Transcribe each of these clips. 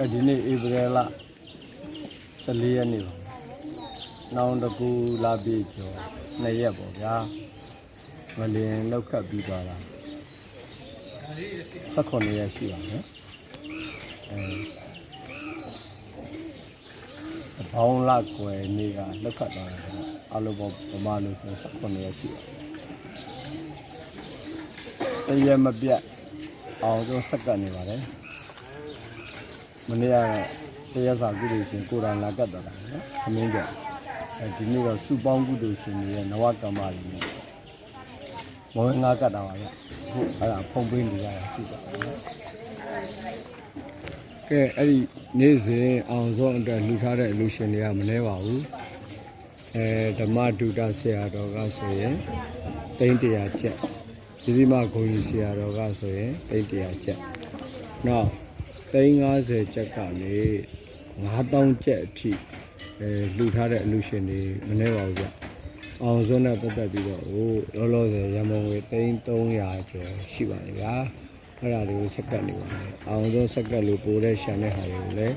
အဲဒီနေ့ဧပြီလ14ရက်နေ့ပါနောင်တကူလာပြီကျော်2ရက်ပေါ့ဗျာငလင်လောက်ခတ်ပြီးသွားတာ18ရက်ရှိပါမယ်အဲဘောင်းလကွယ်နေ့ကလောက်ခတ်သွားတာပေါ့အလုံးပေါင်းဗမာလူဆို18ရက်ရှိပါတရမပြတ်အောင်ဆုံးစက္ကန့်နေပါတယ် မနေ့ကတရားစာကုသိုလ်ရှင်ကိုရံလာကတ်တော်တာနော်ခမင်းကြအဲဒီနေ့တော့စုပေါင်းကုသိုလ်ရှင်တွေရဲ့နဝကမ္မတွေနဲ့မောဟငါကတ်တာပါဗျအခုအဲ့ဒါဖုံပေးနေရတာရှိပါတယ်နော်ကဲအဲ့ဒီနေ့စဉ်အောင်ဆုံးအတွက်လှူထားတဲ့အလူရှင်တွေကမလဲပါဘူးအဲဓမ္မဒုတဆရာတော်ကဆိုရင်တိန်းတရားချက်ဒီဒီမဂုံကြီးဆရာတော်ကဆိုရင်တိန်းတရားချက်နောက် 350ကျပ်ကနေ9000ကျပ်အထိအဲလှူထားတဲ့အလူရှင်တွေမနေပါဘူးဗျ။အောင်စွန်းနဲ့ပတ်သက်ပြီးတော့ဟိုလောလောဆယ်ရမုံငွေ300ကျော်ရှိပါတယ်ဗျာ။အဲ့ဒါတွေကိုစက်ကတ်နေပါမယ်။အောင်စွန်းစက်ကတ်လို့ပိုတဲ့ရှာတဲ့ဟာတွေကိုလည်း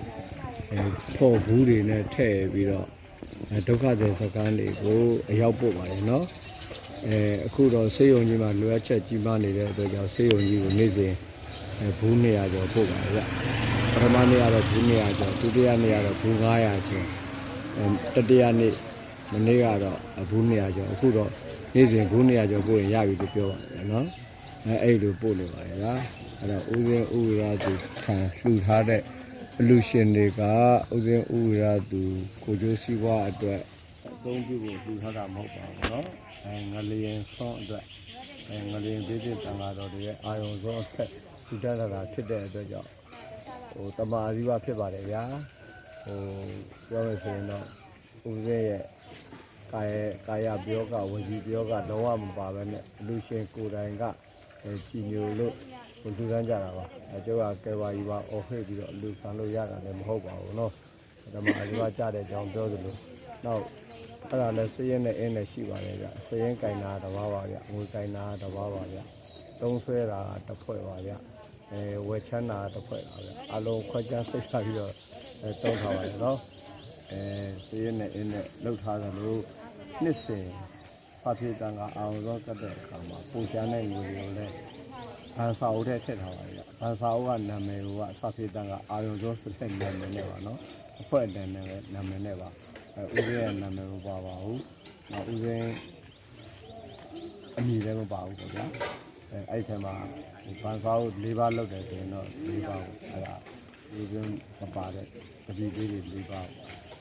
အဲဖို့ဘူးတွေနဲ့ထည့်ပြီးတော့အဲဒုက္ခသည်စကားတွေကိုအရောက်ပို့ပါတယ်နော်။အဲအခုတော့စေယုံကြီးမှာလွယ်ချက်ကြီးမားနေတဲ့အတွက်ကြောင့်စေယုံကြီးကိုနေ့စဉ် အဲဘူး200ကျော်ပို့ပါတယ်ဗျပထမနေ့ကတော့ဘူး200ကျော်ဒုတိယနေ့ကတော့ဘူး900ကျော်အဲတတိယနေ့မနေ့ကတော့ဘူး200ကျော်အခုတော့နေ့စဉ်ဘူး200ကျော်ပို့ရင်ရပြီလို့ပြောပါတယ်နော်အဲအဲ့လိုပို့နေပါတယ်ဗျာအဲ့တော့ဦးစင်းဥရာသူခံလှူထားတဲ့အလူရှင်တွေကဦးစင်းဥရာသူကိုကျိုးစည်းဝါအတွက်အသုံးပြုဖို့လှူထားတာမဟုတ်ပါဘူးเนาะအဲငလျင်ဆောင်းအတွက်အဲ ငလျင်သေးသေးတန်ဃာတော်တွေရဲ့အာယုံစောအတွက်ထူတတ်တာဖြစ်တဲ့အတွက်ကြောင့်ဟိုတမာရီဝဖြစ်ပါတယ်ဗျာဟိုပြောလို့ဆိုရင်တော့ဦးစင်းရဲ့ကာယကာယပြောကဝစီပြောကလုံးဝမပါဘဲနဲ့အလူရှင်ကိုယ်တိုင်ကအဲကြည်ညိုလို့ဟိုလူကန်းကြတာပါအဲကျောက်ကကဲဝါကြီးပါအော်ဟစ်ပြီးတော့အလူခံလို့ရတာလည်းမဟုတ်ပါဘူးเนาะဓမ္မအရီဝကြတဲ့အကြောင်းပြောသလိုနောက် အဲ့ဒါလည်းစည်ရင်နဲ့အင်းနဲ့ရှိပါတယ်ဗျစည်ရင်ကင်တာတစ်ပါးပါဗျငွေကင်တာတစ်ပါးပါဗျသုံးဆွဲတာတစ်ဖွဲ့ပါဗျအဲဝယ်ချမ်းတာတစ်ဖွဲ့ပါဗျအလုံးခွက်ချမ်းစိတ်ထားပြီးတော့အဲတုံးထားပါတယ်နော်အဲစည်ရင်နဲ့အင်းနဲ့လှုပ်ထားတယ်လို့နှစ်စဉ်ဖဖေတန်ကအောင်သောကတ်တဲ့အခါမှာပူရှားတဲ့ငွေတွေကိုလည်းဘန်စာအုပ်ထဲထည့်ထားပါတယ်ဗျဘန်စာအုပ်ကနာမည်ကစဖေတန်ကအာရုံသောဆိုတဲ့နာမည်နဲ့ပါနော်အဖွဲ့အတန်းနဲ့ပဲနာမည်နဲ့ပါ အဲဦးစင်းရဲ့နာမည်မပါပါဘူးနောက်ဦးစင်းအမည်လည်းမပါဘူးပေါ့ဗျာအဲအဲ့ထဲမှာဘန်စာအုပ်၄ပါးလောက်တယ်ဆိုရင်တော့၄ပါးကိုအဲ့ဒါဦးစင်းမပါတဲ့တတိလေးတွေ၄ပါး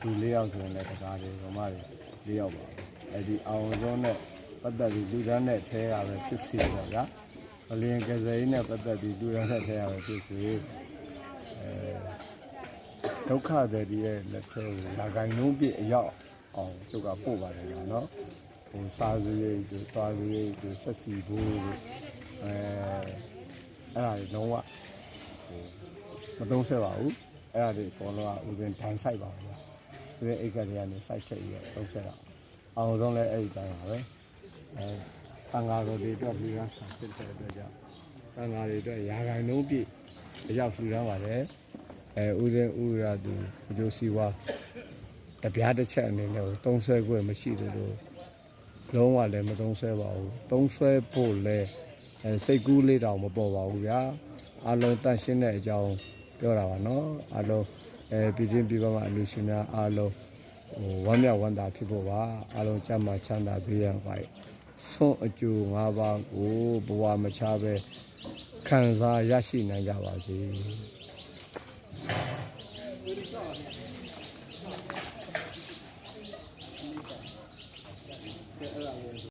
သူ၄ယောက်ဆိုရင်လည်းတကားတွေဗမာတွေ၄ယောက်ပါအဲ့ဒီအောင်စုံနဲ့ပတ်သက်ပြီးလူဒန်းနဲ့ထဲရပဲဖြစ်စီတော့ဗျာအလင်းကစားရေးနဲ့ပတ်သက်ပြီးလူဒန်းနဲ့ထဲရပဲဖြစ်စီအဲ ဒုက္ခတွေရဲ့လက်ထဲကိုလာကိုင်းလုံးပြည့်အရောက်အောင်ကျုပ်ကပို့ပါတယ်ကွာနော်ဟိုစားစရိတ်တို့သွားစရိတ်တို့ဆက်စီဖို့တို့အဲအဲ့ဒါတွေလုံးဝဟိုမသုံးဆဲပါဘူးအဲ့ဒါတွေပေါ်တော့ဥပင်ဒိုင်ဆိုင်ပါဗျာဥပင်အိတ်ကလေးကနေစိုက်ထည့်ပြီးတော့သုံးဆဲတာအောင်ဆုံးလဲအဲ့ဒီတိုင်းပါပဲအဲတန်ဃာတော်တွေအတွက်လူရဆာဖြစ်တဲ့အတွက်ကြောင့်တန်ဃာတွေအတွက်ရာဂိုင်လုံးပြည့်အရောက်လူရမ်းပါတယ် အဲဥစဉ်ဥရသူအကျိုးစီဝါတပြားတစ်ချက်အနေနဲ့သုံးဆွဲခွင့်မရှိသလိုလုံးဝလည်းမသုံးဆွဲပါဘူးသုံးဆွဲဖို့လည်းအဲစိတ်ကူးလေးတောင်မပေါ်ပါဘူးဗျာအလုံးတန့်ရှင်းတဲ့အကြောင်းပြောတာပါနော်အလုံးအဲပြည်ချင်းပြည်ပမှာအလူရှင်များအလုံးဟိုဝမ်းမြောက်ဝမ်းသာဖြစ်ဖို့ပါအလုံးကြမ်းမှချမ်းသာပေးရပါ့ဆုံးအကျိုး၅ပါးကိုဘဝမချပဲခံစားရရှိနိုင်ကြပါစေ เดี๋ยวเร